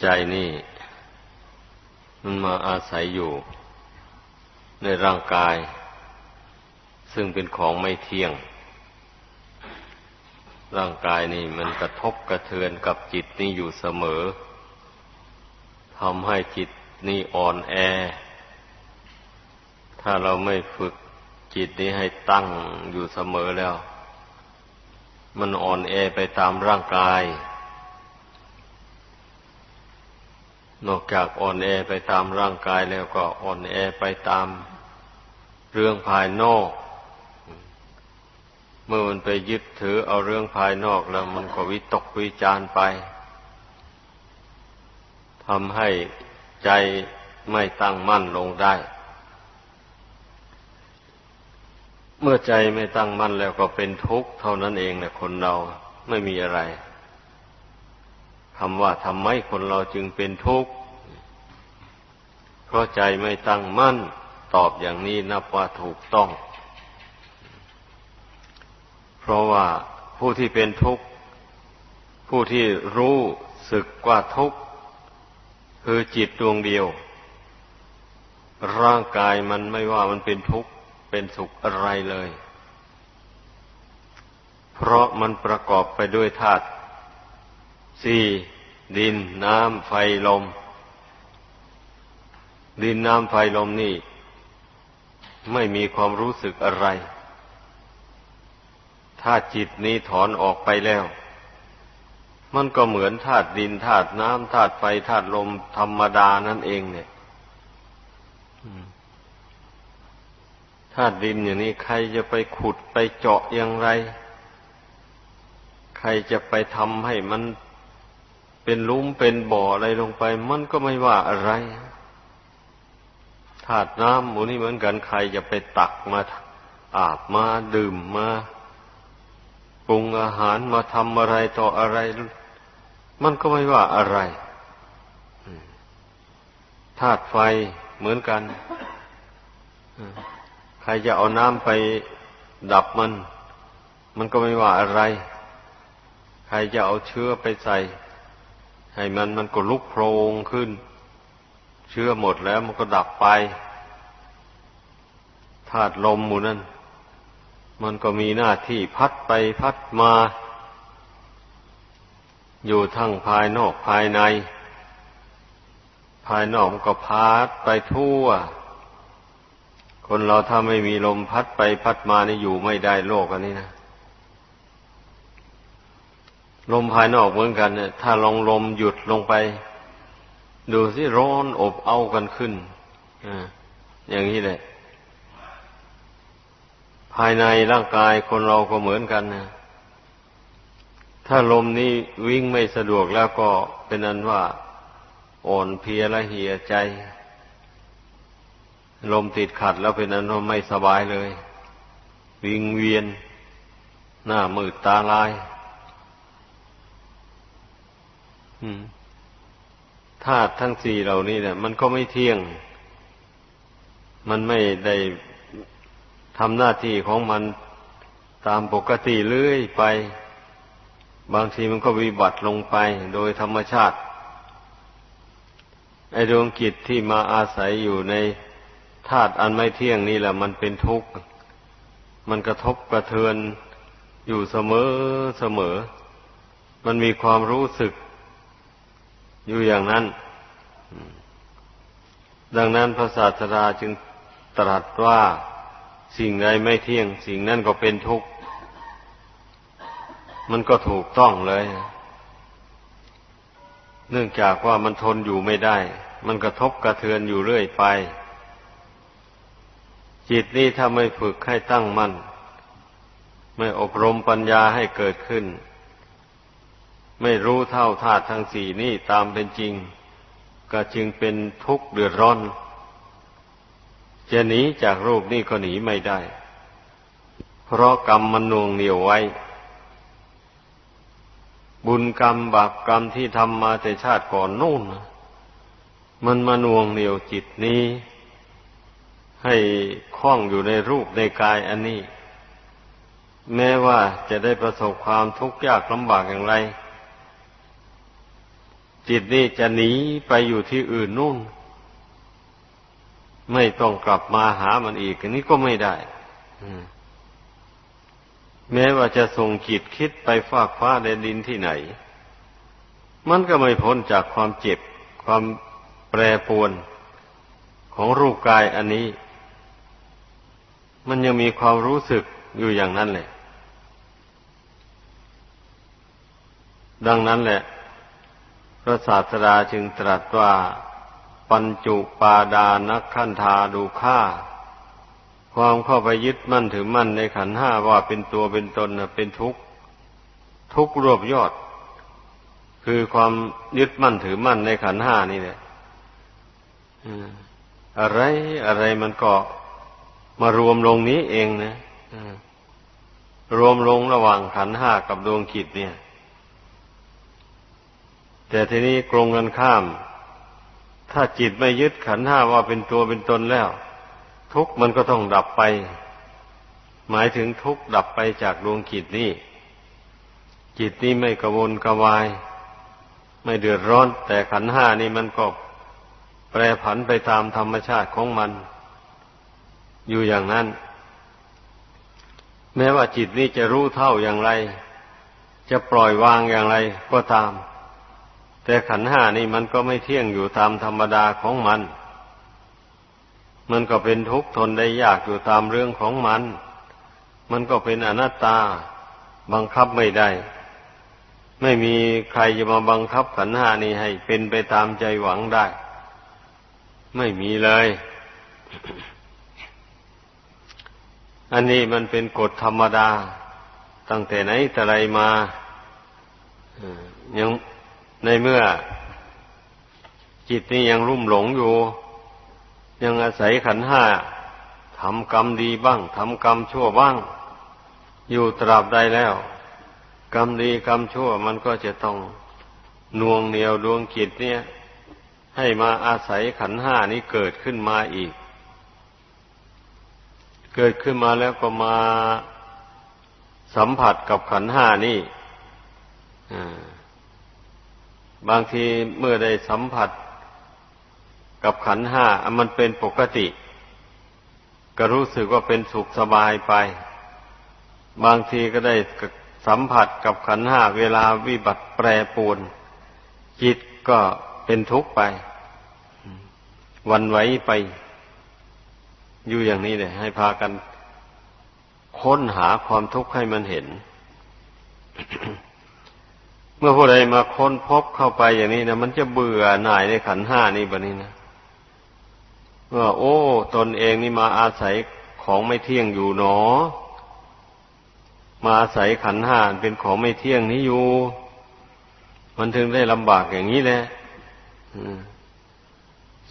ใจนี่ มันมาอาศัยอยู่ ในร่างกาย ซึ่งเป็นของไม่เที่ยง ร่างกายนี่มันกระทบกระเทือนกับจิตนี่อยู่เสมอทำให้จิตนี่อ่อนแอ ถ้าเราไม่ฝึกจิตนี้ให้ตั้งอยู่เสมอแล้ว มันอ่อนแอไปตามร่างกาย นอกจากอ่อนแอไปตามร่างกายแล้วก็อ่อนแอไปตามเรื่องภายนอก เมื่อมันไปยึดถือเอาเรื่องภายนอกแล้วมันก็วิตกวิจารไปทำให้ใจไม่ตั้งมั่นลงได้ เมื่อใจไม่ตั้งมั่นแล้วก็เป็นทุกข์เท่านั้นเองนะคนเราไม่มีอะไร คำว่าทำไมคนเราจึงเป็นทุกข์เพราะใจไม่ตั้งมั่น ตอบอย่างนี้นับว่าถูกต้อง เพราะว่าผู้ที่เป็นทุกข์ ผู้ที่รู้สึกว่าทุกข์ คือจิตดวงเดียว ร่างกายมันไม่ว่ามันเป็นทุกข์ เป็นสุขอะไรเลย เพราะมันประกอบไปด้วยธาตุ สี่ดินน้ำไฟลม ดินน้ำไฟลมนี่ ไม่มีความรู้สึกอะไร ถ้าจิตนี้ถอนออกไปแล้ว มันก็เหมือนธาตุดินธาตุน้ำธาตุไฟธาตุลมธรรมดานั่นเองเนี่ยธาตุดินอย่างนี้ใครจะไปขุดไปเจาะอย่างไร ใครจะไปทำให้มัน เป็นลุ่มเป็นบ่ออะไรลงไป มันก็ไม่ว่าอะไรธาตุน้ำหมูนี่เหมือนกันใครจะไปตักมาอาบมาดื่มมาปรุงอาหารมาทำอะไรต่ออะไร มันก็ไม่ว่าอะไรธาตุไฟเหมือนกันใครจะเอาน้ำไปดับมัน มันก็ไม่ว่าอะไร ใครจะเอาเชื้อไปใส่ ให้มันมันก็ลุกโพรงขึ้น เชื้อหมดแล้วมันก็ดับไปธาตุลมหมูนั่นมันก็มีหน้าที่พัดไปพัดมา อยู่ทั้งภายนอกภายใน ภายนอกมันก็พัดไปทั่ว คนเราถ้าไม่มีลมพัดไปพัดมานี่อยู่ไม่ได้โลกอันนี้นะ ลมภายนอกเหมือนกันเนี่ย ถ้าลองลมหยุดลงไป ดูสิร้อนอบเอากันขึ้นออย่างนี้แหละ ภายในร่างกายคนเราก็เหมือนกันนะถ้าลมนี้วิ่งไม่สะดวกแล้วก็เป็นนั้นว่า อ่อนเพลียละเหี่ยใจ ลมติดขัดแล้วเป็นนั้นว่าไม่สบายเลย วิงเวียน หน้ามืดตาลาย ธาตุทั้งสี่เหล่านี้เนี่ย มันก็ไม่เที่ยง มันไม่ได้ทำหน้าที่ของมันตามปกติเรื่อยไป บางทีมันก็วิบัติลงไปโดยธรรมชาติ ไอ้ดวงกิจที่มาอาศัยอยู่ในธาตุอันไม่เที่ยงนี่แหละ มันเป็นทุกข์ มันกระทบกระเทือนอยู่เสมอเสมอ มันมีความรู้สึก อยู่อย่างนั้น ดังนั้นพระศาสดาจึงตรัสว่าสิ่งใดไม่เที่ยง สิ่งนั้นก็เป็นทุกข์ มันก็ถูกต้องเลย เนื่องจากว่ามันทนอยู่ไม่ได้ มันกระทบกระเทือนอยู่เรื่อยไป จิตนี้ถ้าไม่ฝึกให้ตั้งมัน่น ไม่อบรมปัญญาให้เกิดขึ้น ไม่รู้เท่าธาตุทั้งสี่นี่ตามเป็นจริง ก็จึงเป็นทุกข์เดือดร้อน จะหนีจากรูปนี่ก็หนีไม่ได้ เพราะกรรมมันนวงเหนียวไว้ บุญกรรมบาปกรรมที่ทำมาแต่ชาติก่อนนู่น มันมานวงเหนียวจิตนี้ ให้คล้องอยู่ในรูปในกายอันนี้ แม้ว่าจะได้ประสบความทุกข์ยากลำบากอย่างไร จิตนี่จะหนีไปอยู่ที่อื่นนู่น ไม่ต้องกลับมาหามันอีกอันนี้ก็ไม่ได้แม้ว่าจะส่งจิตคิดไปฟากฟ้าในดินที่ไหน มันก็ไม่พ้นจากความเจ็บ ความแปรปวนของรูปกายอันนี้ มันยังมีความรู้สึกอยู่อย่างนั้นแหละ ดังนั้นแหละ ระศาสดาจึงตรัสว่า ปัญจุปาดานักขันธาดูค่า ความเข้าไปยึดมั่นถือมั่นในขันห้าว่าเป็นตัวเป็นตนเป็นทุกข์ ทุกข์รวบยอด คือความยึดมั่นถือมั่นในขันห้านี่แหละอะไรอะไรมันก็มารวมลงนี้เองนะรวมลงระหว่างขันห้ากับดวงขิดเนี่ย แต่ทีนี้กรงกันข้าม ถ้าจิตไม่ยึดขันห้าว่าเป็นตัวเป็นตนแล้ว ทุกมันก็ต้องดับไป หมายถึงทุกดับไปจากดวงจิตนี้ จิตนี้ไม่กระวนกระวาย ไม่เดือดร้อน แต่ขันห้านี่มันก็แปรผันไปตามธรรมชาติของมัน อยู่อย่างนั้น แม้ว่าจิตนี้จะรู้เท่าอย่างไร จะปล่อยวางอย่างไรก็ตาม แต่ขันห้านี่มันก็ไม่เที่ยงอยู่ตามธรรมดาของมัน มันก็เป็นทุกข์ทนได้ยากอยู่ตามเรื่องของมัน มันก็เป็นอนัตตาบังคับไม่ได้ ไม่มีใครจะมาบังคับขันห้านี้ให้เป็นไปตามใจหวังได้ ไม่มีเลย อันนี้มันเป็นกฎธรรมดา ตั้งแต่ไหนแต่ไรมายัง ในเมื่อจิตนี้ยังรุ่มหลงอยู่ ยังอาศัยขันห้าทำกรรมดีบ้างทำกรรมชั่วบ้าง อยู่ตราบใดแล้ว กรรมดีกรรมชั่วมันก็จะต้องน่วงเหนียวดวงจิตเนี่ย ให้มาอาศัยขันห้านี้เกิดขึ้นมาอีก เกิดขึ้นมาแล้วก็มาสัมผัสกับขันห้านี่อ่า บางทีเมื่อได้สัมผัสกับขันห้ามันเป็นปกติ ก็รู้สึกว่าเป็นสุขสบายไป บางทีก็ได้สัมผัสกับขันห้าเวลาวิบัติแปรปรวนจิตก็เป็นทุกข์ไป วันไหวไป อยู่อย่างนี้เลยให้พากันค้นหาความทุกข์ให้มันเห็น เมื่อผู้ใดมาค้นพบเข้าไปอย่างนี้นะมันจะเบื่อหน่ายในขันห้านี้แบบนี้นะว่าโอ้ ตนเองนี่มาอาศัยของไม่เที่ยงอยู่หนอ มาอาศัยขันห้าเป็นของไม่เที่ยงนี้อยู่ มันถึงได้ลำบากอย่างนี้แหละ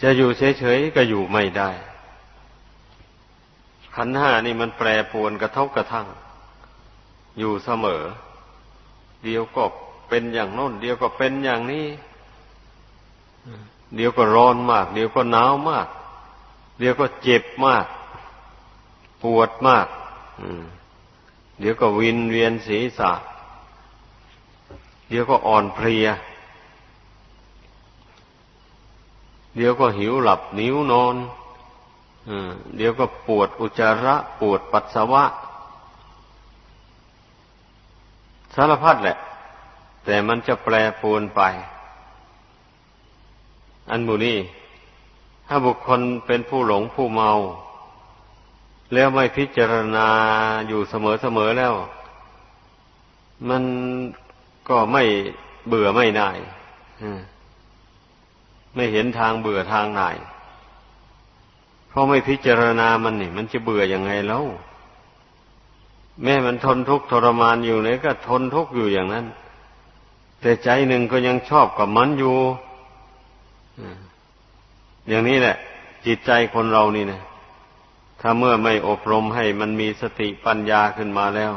จะอยู่เฉยๆก็อยู่ไม่ได้ ขันห้านี่มันแปรปวนกระทบกระทั่ง อยู่เสมอ เดียวก็ เป็นอย่างโน้น เดียวก็เป็นอย่างนี้ เดี๋ยวก็ร้อนมาก เดี๋ยวก็หนาวมาก เดี๋ยวก็เจ็บมาก ปวดมากเดี๋ยวก็วินเวียนศีรษะ เดี๋ยวก็อ่อนเพลีย เดี๋ยวก็หิวหลับนิ้วนอนเดี๋ยวก็ปวดอุจจาระ ปวดปัสสาวะ สารพัดแหละ แต่มันจะแปรปรวนไป อันมูนี้ถ้าบุคคลเป็นผู้หลงผู้เมา แล้วไม่พิจารณาอยู่เสมอๆแล้ว มันก็ไม่เบื่อไม่น่ายไม่เห็นทางเบื่อทางหน่าย เพราะไม่พิจารณามันนี่ มันจะเบื่ออยังไงแล้ว แม่มันทนทุกข์ทรมานอยู่เลยก็ทนทุกข์อยู่อย่างนั้น แต่ใจหนึ่งก็ยังชอบกับมันอยู่อย่างนี้แหละ จิตใจคนเรานี่นะถ้าเมื่อไม่อบรมให้มันมีสติปัญญาขึ้นมาแล้ว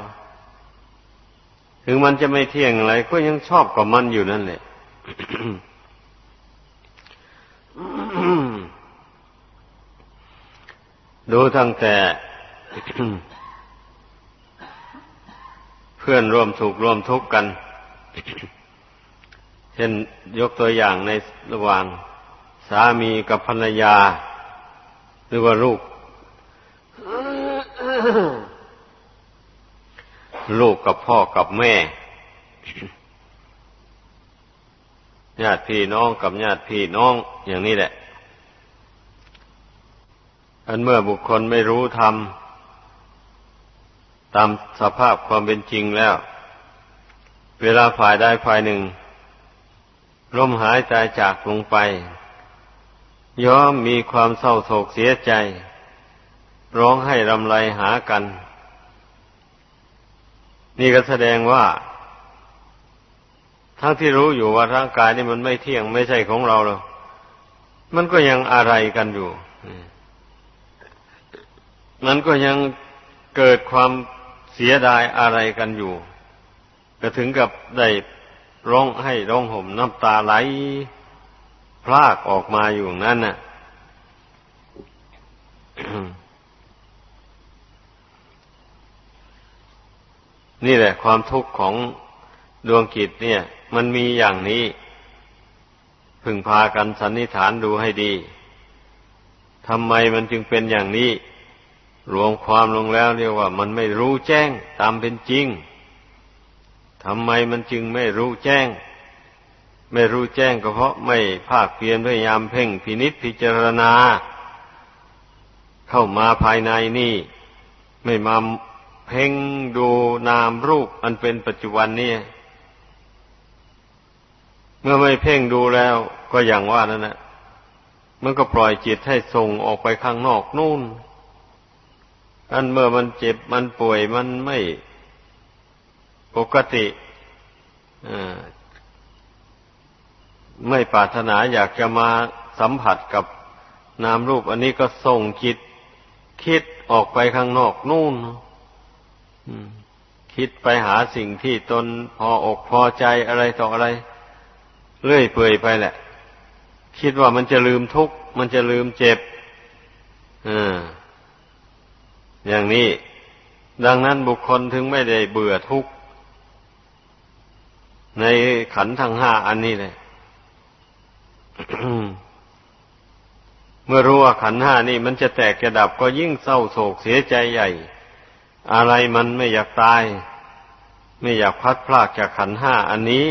ถึงมันจะไม่เที่ยงอะไร ก็ยังชอบกับมันอยู่นั่นแหละดูตั้งแต่เพื่อนร่วมสุขร่วมทุกข์กัน ช่นยกตัวอย่างในระหว่างสามีกับภรรยา หรือว่าลูก ลูกกับพ่อกับแม่ญาติพี่น้องกับญาติพี่น้องอย่างนี้แหละ อันเมื่อบุคคลไม่รู้ธรรมตามสภาพความเป็นจริงแล้ว เวลาฝ่ายใดฝ่ายหนึ่ง ร่มหายใจจากลงไป ย่อมมีความเศร้าโศกเสียใจ ร้องให้รำไรหากัน นี่ก็แสดงว่า ทั้งที่รู้อยู่ว่าร่างกายนี่มันไม่เที่ยงไม่ใช่ของเราหรอกมันก็ยังอะไรกันอยู่ มันก็ยังเกิดความเสียดายอะไรกันอยู่ ก็ถึงกับได้ ร้องให้ร้องห่มน้ำตาไหล พลากออกมาอยู่นั่นน่ะนี่แหละ ความทุกข์ของดวงกิจเนี่ย มันมีอย่างนี้ พึงพากันสันนิษฐานดูให้ดีทำไมมันจึงเป็นอย่างนี้ รวมความลงแล้วเรียกว่า มันไม่รู้แจ้งตามเป็นจริง ทำไมมันจึงไม่รู้แจ้ง ไม่รู้แจ้งก็เพราะไม่ภาคเพียรพยายามเพ่งพินิษพิจารณา เข้ามาภายในนี่ ไม่มาเพ่งดูนามรูปอันเป็นปัจจุบันนี่เมื่อไม่เพ่งดูแล้วก็อย่างว่านั่นแหละมันก็ปล่อยจิตให้ส่งออกไปข้างนอกนู่น อันเมื่อมันเจ็บมันป่วยมันไม่ ปกติไม่ปรารถนาอยากจะมาสัมผัสกับนามรูป อันนี้ก็ส่งจิต คิดออกไปข้างนอกนู่นคิดไปหาสิ่งที่ตนพออกพอใจอะไรต่ออะไร เรื่อยเปื่อยไปแหละ คิดว่ามันจะลืมทุกข์มันจะลืมเจ็บอย่างนี้ ดังนั้นบุคคลถึงไม่ได้เบื่อทุกข์ ในขันทั้งห้าอันนี้เลยเมื่อรู้ว่าขันห้านี่มันจะแตกจะดับก็ยิ่งเศร้าโศกเสียใจใหญ่ อะไรมันไม่อยากตาย ไม่อยากพัดพลากจากขันห้าอันนี้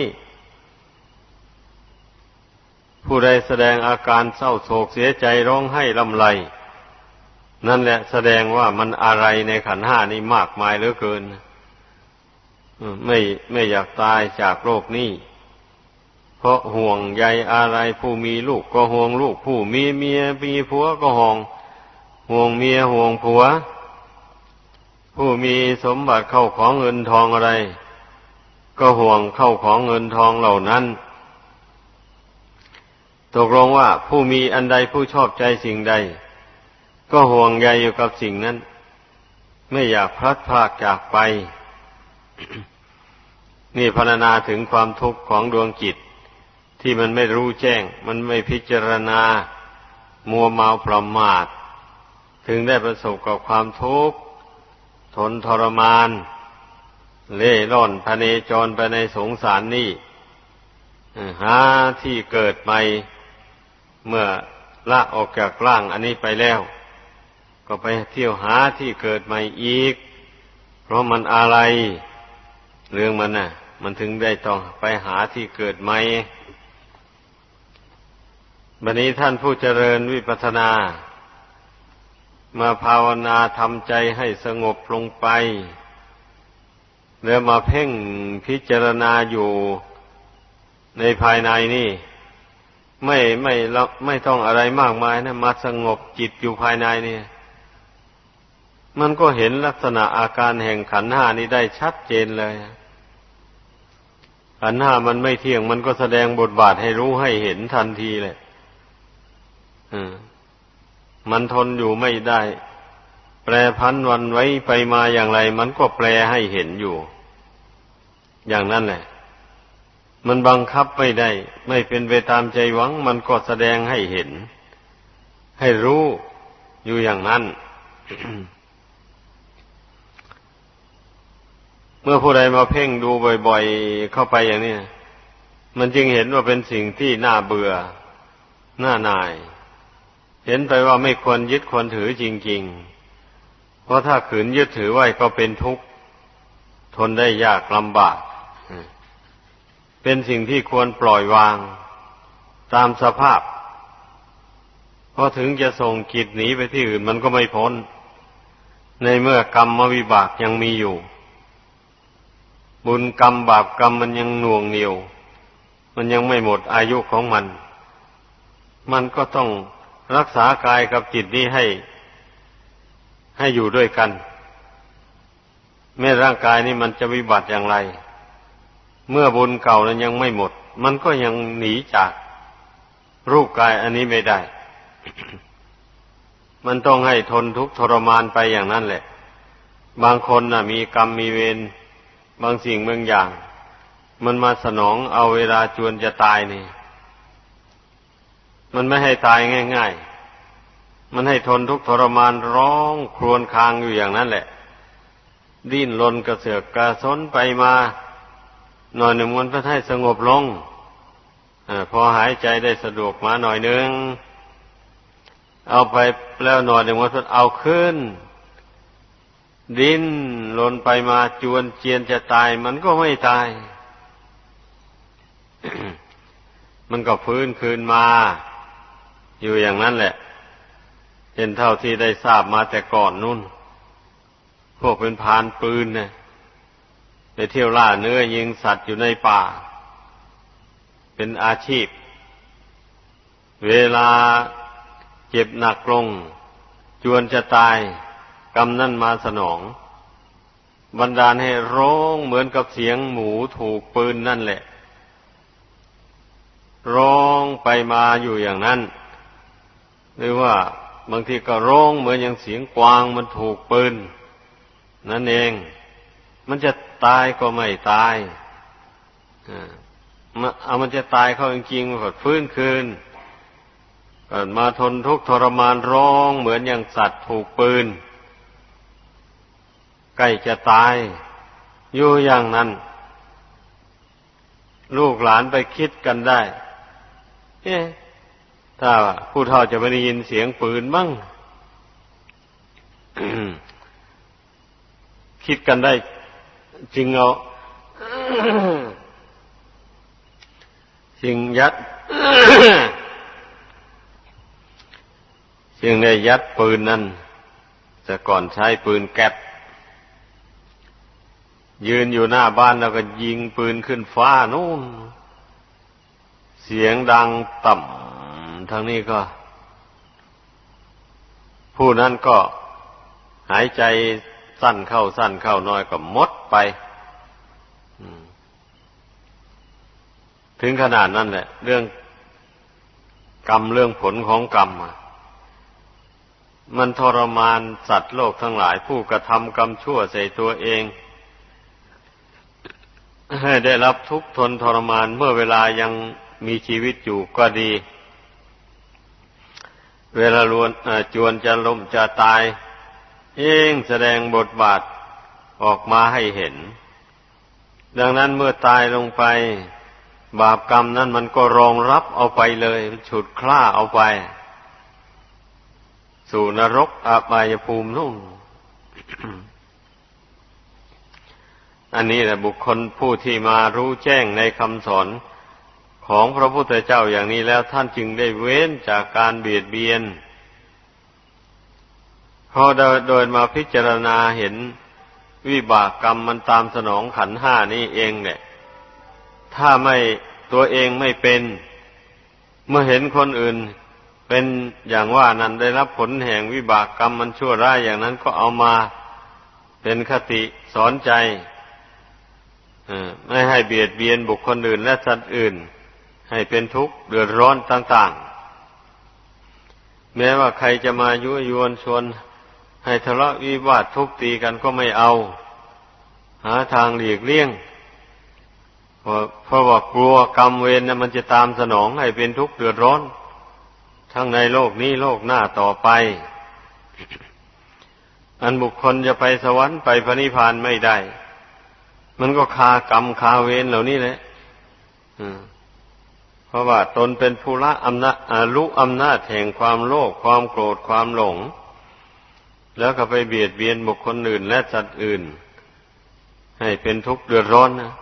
ผู้ใดแสดงอาการเศร้าโศกเสียใจร้องไห้ลำไร นั่นแหละแสดงว่ามันอะไรในขันห้านี้มากมายเหลือเกิน ไม่ไม่อยากตายจากโลกนี้ เพราะห่วงใยอะไรผู้มีลูกก็ห่วงลูก ผู้มีเมียมีผัวก็ห่วง ห่วงเมียห่วงผัว ผู้มีสมบัติเข้าของเงินทองอะไร ก็ห่วงเข้าของเงินทองเหล่านั้น ตกลงว่าผู้มีอันใดผู้ชอบใจสิ่งใด ก็ห่วงใยอยู่กับสิ่งนั้น ไม่อยากพลัดพรากจากไป นี่พรรณนาถึงความทุกข์ของดวงจิต ที่มันไม่รู้แจ้ง มันไม่พิจารณา มัวเมาประมาท ถึงได้ประสบกับความทุกข์ทนทรมาน เล่ร่อนพเนจรไปในสงสารนี่หาที่เกิดใหม่เมื่อละออกจากร่างอันนี้ไปแล้ว ก็ไปเที่ยวหาที่เกิดใหม่อีก เพราะมันอะไร เรื่องมันน่ะ มันถึงได้ต้องไปหาที่เกิดไหม่บันนี้ท่านผู้เจริญวิปัสนา มาภาวนาทำใจให้สงบลงไป แล้วมาเพ่งพิจารณาอยู่ในภายในนี่ ไม่ไม่ไม่ต้องอะไรมากมายนะ มาสงบจิตอยู่ภายในนี่มันก็เห็นลักษณะอาการแห่งขันห้านี้ได้ชัดเจนเลย ขันห้ามันไม่เที่ยงมันก็แสดงบทบาทให้รู้ให้เห็นทันทีเลยมันทนอยู่ไม่ได้ แปรพันวันไว้ไปมาอย่างไร มันก็แปลให้เห็นอยู่ อย่างนั้นแหละ มันบังคับไม่ได้ ไม่เป็นไปตามใจหวัง มันก็แสดงให้เห็น ให้รู้อยู่อย่างนั้น เมื่อผู้ใดมาเพ่งดูบ่อย ๆ เข้าไปอย่างนี้มันจึงเห็นว่าเป็นสิ่งที่น่าเบื่อ น่าหน่าย เห็นไปว่าไม่ควรยึดควรถือจริง ๆ เพราะถ้าขืนยึดถือไว้ก็เป็นทุกข์ ทนได้ยากลำบาก เป็นสิ่งที่ควรปล่อยวาง ตามสภาพ เพอถึงจะส่งกิจหนีไปที่อื่นมันก็ไม่พ้น ในเมื่อกรรมวิบากยังมีอยู่ บุญกรรมบาปกรรมมันยังหน่วงเหนียว มันยังไม่หมดอายุของมัน มันก็ต้องรักษากายกับจิตนี้ให้ ให้อยู่ด้วยกัน แม้ร่างกายนี้มันจะวิบัติอย่างไร เมื่อบุญเก่านั้นยังไม่หมด มันก็ยังหนีจากรูปกายอันนี้ไม่ได้ มันต้องให้ทนทุกข์ทรมานไปอย่างนั้นแหละ บางคนน่ะ มีกรรมมีเวร บางสิ่งบางอย่าง มันมาสนองเอาเวลาจวนจะตายนี่ มันไม่ให้ตายง่าย ๆ มันให้ทนทุกข์ทรมานร้องครวญครางอยู่อย่างนั้นแหละ ดิ้นรนกระเสือกกระสนไปมา หน่อยหนึ่งมันก็ให้สงบลงอพอหายใจได้สะดวกมาหน่อยนึง เอาไปแล้วหน่อยหนึ่งมันเอาขึ้น ดิ้นลนไปมาจวนเจียนจะตายมันก็ไม่ตาย มันก็ฟื้นคืนมา อยู่อย่างนั้นแหละเป็นเท่าที่ได้ทราบมาแต่ก่อนนู่น พวกเป็นพานปืนเนี่ยไปเที่ยวล่าเนื้อยิงสัตว์อยู่ในป่า เป็นอาชีพ เวลาเจ็บหนักลง จวนจะตาย รรมนั่นมาสนอง บันดาลให้ร้องเหมือนกับเสียงหมูถูกปืนนั่นแหละ ร้องไปมาอยู่อย่างนั้น หรือว่าบางทีก็ร้องเหมือนอย่างเสียงกวางมันถูกปืน นั่นเอง มันจะตายก็ไม่ตายเอามันจะตายเขาจริงๆมันก็ฟื้นคืนเกิดมาทนทุกข์ทรมานร้องเหมือนอย่างสัตว์ถูกปืน ใกล้จะตาย อยู่อย่างนั้น ลูกหลานไปคิดกันได้ เอ๊ะถ้าผู้เฒ่าจะไม่ได้ยินเสียงปืนบ้างคิดกันได้จริงเอาจึงยัดจึงได้ยัดปืนนั้นแต่ก่อนใช้ปืนแก๊ป ยืนอยู่หน้าบ้านแล้วก็ยิงปืนขึ้นฟ้านู่น เสียงดังต่ำทางนี้ก็ ผู้นั้นก็หายใจสั้นเข้าสั้นเข้าน้อยก็มดไป ถึงขนาดนั้นแหละ เรื่องกรรมเรื่องผลของกรรมมันทรมานสัตว์โลกทั้งหลายผู้กระทำกรรมชั่วใส่ตัวเอง ให้ได้รับทุกข์ทนทรมานเมื่อเวลายังมีชีวิตอยู่ก็ดี เวลาลวนจวนจะล้มจะตาย เองแสดงบทบาทออกมาให้เห็น ดังนั้นเมื่อตายลงไป บาปกรรมนั้นมันก็รองรับเอาไปเลยฉุดคล้าเอาไป สู่นรกอบายภูมินู่น อันนี้แหละบุคคลผู้ที่มารู้แจ้งในคำสอนของพระพุทธเจ้าอย่างนี้แล้วท่านจึงได้เว้นจากการเบียดเบียนพอโดยมาพิจารณาเห็นวิบากกรรมมันตามสนองขันห้านี่เองเนี่ย ถ้าไม่ตัวเองไม่เป็น เมื่อเห็นคนอื่นเป็นอย่างว่านั้นได้รับผลแห่งวิบากกรรมมันชั่วร้ายอย่างนั้นก็เอามาเป็นคติสอนใจ ไม่ให้เบียดเบียนบุคคลอื่นและสัตว์อื่น ให้เป็นทุกข์เดือดร้อนต่างๆ แม้ว่าใครจะมายุยวนชวน ให้ทะเลาะวิวาททุบตีกันก็ไม่เอา หาทางหลีกเลี่ยงเพราะว่ากลัวกรรมเวรนะมันจะตามสนองให้เป็นทุกข์เดือดร้อน ทั้งในโลกนี้โลกหน้าต่อไป อันบุคคลจะไปสวรรค์ไปพระนิพพานไม่ได้ มันก็คากรรมคาเวรเหล่านี้แหละเพราะว่าตนเป็นผู้ละอำนาจอารู้อำนาจแห่งความโลภความโกรธความหลง แล้วก็ไปเบียดเบียนบุคคลอื่น และสัตว์อื่น ให้เป็นทุกข์เดือดร้อนนะ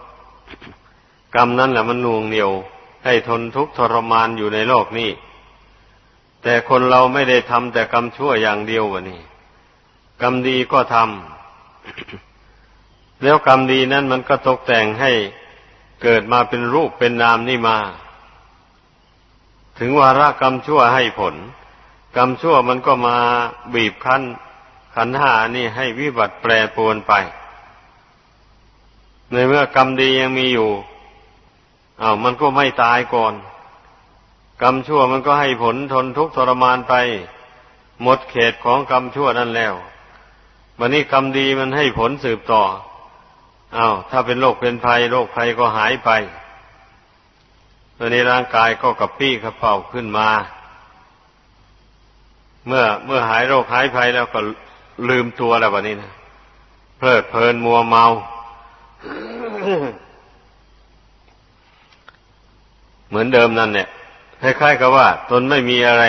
กรรมนั่นแหละมันน่วงเหนียว ให้ทนทุกข์ทรมานอยู่ในโลกนี้ แต่คนเราไม่ได้ทำแต่กรรมชั่วอย่างเดียววะนี่กรรมดีก็ทำ แล้วกรรมดีนั้นมันก็ตกแต่งให้เกิดมาเป็นรูปเป็นนามนี่มา ถึงวาระกรรมชั่วให้ผล กรรมชั่วมันก็มาบีบคั้นขันหานี่ให้วิบัติแปรปรวนไป ในเมื่อกรรมดียังมีอยู่อา้าวมันก็ไม่ตายก่อน กรรมชั่วมันก็ให้ผลทนทุกข์ทรมานไป หมดเขตของกรรมชั่วนั่นแล้ววันนี้กรรมดีมันให้ผลสืบต่อ อา้าวถ้าเป็นโรคเป็นภัยโรคภัยก็หายไปตอนนี้ร่างกายก็กระปี้กระเป๋าขึ้นมา เมื่อเมื่อหายโรคหายภัยแล้วก็ลืมตัวแล้ววันนี้นะเพลิดเพลินมัวเมา เหมือนเดิมนั่นเนี่ยคล้ายๆกับว่า ตนไม่มีอะไร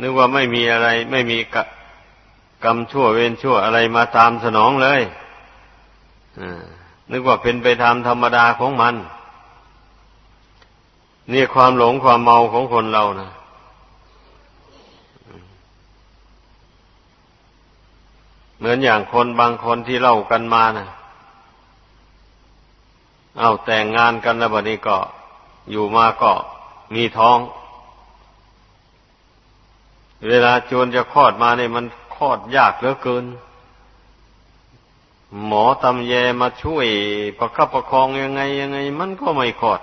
นึกว่าไม่มีอะไร ไม่มีกรรมชั่วเวรชั่วอะไรมาตามสนองเลย นึกว่าเป็นไปตามธรรมดาของมัน นี่ความหลงความเมาของคนเรานะเหมือนอย่างคนบางคนที่เล่ากันมานะเอาแต่งงานกันแล้วบัดนี้ก็อยู่มาก็มีท้อง เวลาจวนจะคลอดมาเนี่ยมันคลอดยากเหลือเกิน หมอตำแยมาช่วยประคับประคองยังไงยังไง มันก็ไม่คลอด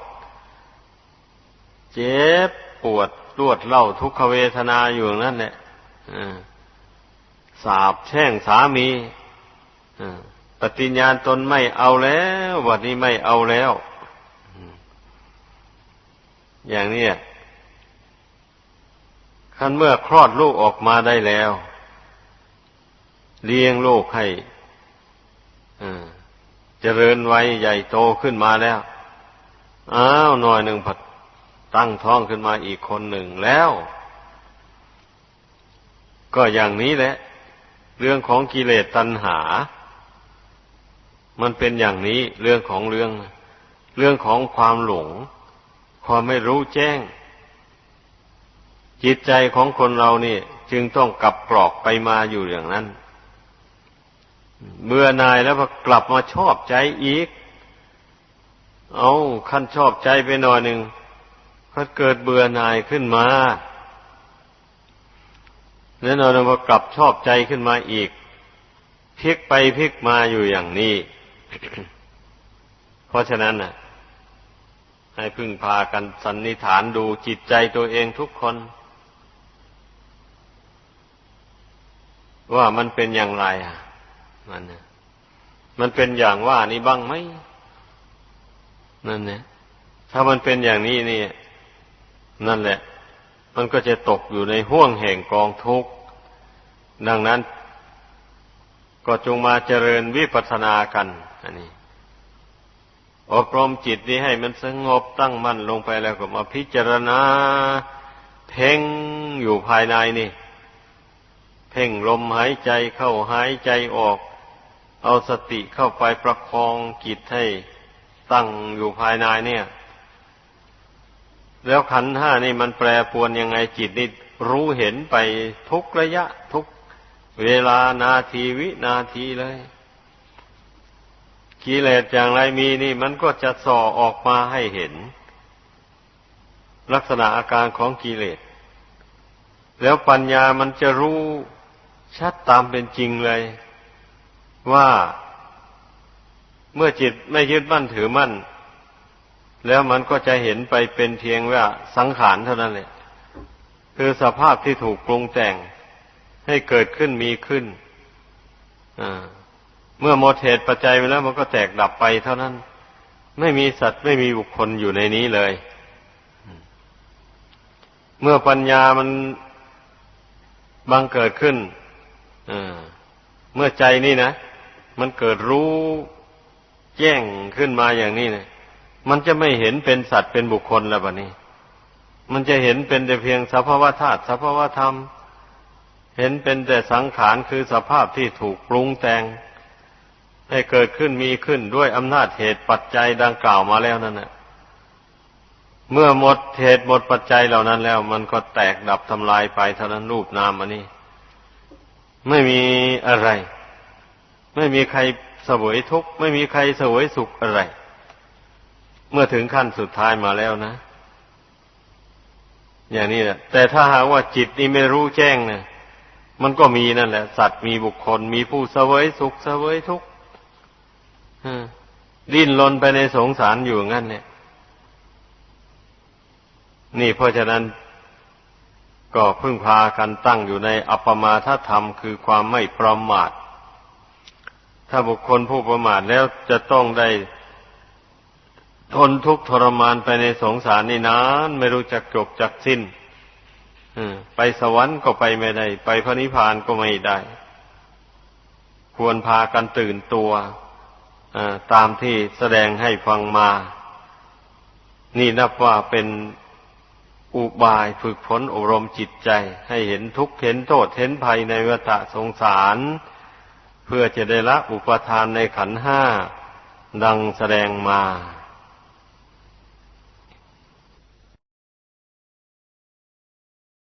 เจ็บปวดรวดเล่าทุกขเวทนาอยู่นั่นแหละสาบแช่งสามีปฏิญญาณตนไม่เอาแล้ววันนี้ไม่เอาแล้ว อย่างนี้คันเมื่อคลอดลูกออกมาได้แล้ว เลี้ยงลูกให้ เจริญวัยใหญ่โตขึ้นมาแล้ว อ้าวหน่อยหนึ่งผัดตั้งท้องขึ้นมาอีกคนหนึ่งแล้ว ก็อย่างนี้แหละ เรื่องของกิเลสตัณหา มันเป็นอย่างนี้เรื่องของเรื่อง เรื่องของความหลง ความไม่รู้แจ้ง จิตใจของคนเรานี่ จึงต้องกลับกรอกไปมาอยู่อย่างนั้น เบื่อนายแล้วพอกลับมาชอบใจอีก เอาขั้นชอบใจไปหน่อยหนึ่งก็เกิดเบื่อนายขึ้นมาแน่นอนพอกลับชอบใจขึ้นมาอีกพลิกไปพลิกมาอยู่อย่างนี้ เพราะฉะนั้นน่ะ ให้พึ่งพากันสันนิฐานดูจิตใจตัวเองทุกคน ว่ามันเป็นอย่างไรอะ มันนะมันเป็นอย่างว่านี่บ้างไหมนั่นเนี่ยถ้ามันเป็นอย่างนี้นี่นั่นแหละ มันก็จะตกอยู่ในห่วงแห่งกองทุกข์ดังนั้น ก็จงมาเจริญวิปัสสนากันอันนี้อบรมจิตนี้ให้มันสงบตั้งมั่นลงไปแล้วก็มาพิจารณา เพ่งอยู่ภายในนี่ เพ่งลมหายใจเข้าหายใจออก เอาสติเข้าไปประคองจิตให้ตั้งอยู่ภายในเนี่ย แล้วขันห้านี่มันแปรปวนยังไงจิตนี่รู้เห็นไปทุกระยะทุกเวลานาทีวินาทีเลยกิเลสอย่างไรมีนี่ มันก็จะส่อออกมาให้เห็น ลักษณะอาการของกิเลส แล้วปัญญามันจะรู้ชัดตามเป็นจริงเลย ว่าเมื่อจิตไม่ยึดมั่นถือมั่น แล้วมันก็จะเห็นไปเป็นเพียงว่าสังขารเท่านั้นแหละคือสภาพที่ถูกปรุงแต่งให้เกิดขึ้นมีขึ้นเมื่อหมดเหตุปัจจัยไปแล้วมันก็แตกดับไปเท่านั้น ไม่มีสัตว์ไม่มีบุคคลอยู่ในนี้เลย เมื่อปัญญามันบังเกิดขึ้นเมื่อใจนี่นะ มันเกิดรู้แจ้งขึ้นมาอย่างนี้เนะมันจะไม่เห็นเป็นสัตว์เป็นบุคคลแล้วบะนี้ มันจะเห็นเป็นแต่เพียงสภาวธาตุสภาวธรรม เห็นเป็นแต่สังขารคือสภาพที่ถูกปรุงแต่ง ให้เกิดขึ้นมีขึ้นด้วยอำนาจเหตุปัจจัยดังกล่าวมาแล้วนั่นแหละเมื่อหมดเหตุหมดปัจจัยเหล่านั้นแล้ว มันก็แตกดับทำลายไปเท่านั้นรูปนามอันนี้ ไม่มีอะไร ไม่มีใครเสวยทุกข์ไม่มีใครเสวยสุขอะไร เมื่อถึงขั้นสุดท้ายมาแล้วนะ อย่างนี้แหละแต่ถ้าหากว่าจิตนี่ไม่รู้แจ้งเนะมันก็มีนั่นแหละ สัตว์มีบุคคล มีผู้เสวยสุขเสวยทุกข์ดิ้นรนไปในสงสารอยู่งั้น เนี่ย นี่เพราะฉะนั้นก็พึ่งพากันตั้งอยู่ในอัปปมาทธรรมคือความไม่ประมาท ถ้าบุคคลผู้ประมาทแล้วจะต้องได้ทนทุกข์ทรมานไปในสงสารนี่นานไม่รู้จักจบจักสิ้นไปสวรรค์ก็ไปไม่ได้ ไปพระนิพพานก็ไม่ได้ ควรพากันตื่นตัวตามที่แสดงให้ฟังมา นี่นับว่าเป็นอุบายฝึกฝนอบรมจิตใจ ให้เห็นทุกข์เห็นโทษเห็นภัยในวัฏสงสาร เพื่อจะได้ละอุปทานในขันห้าดังแสดงมา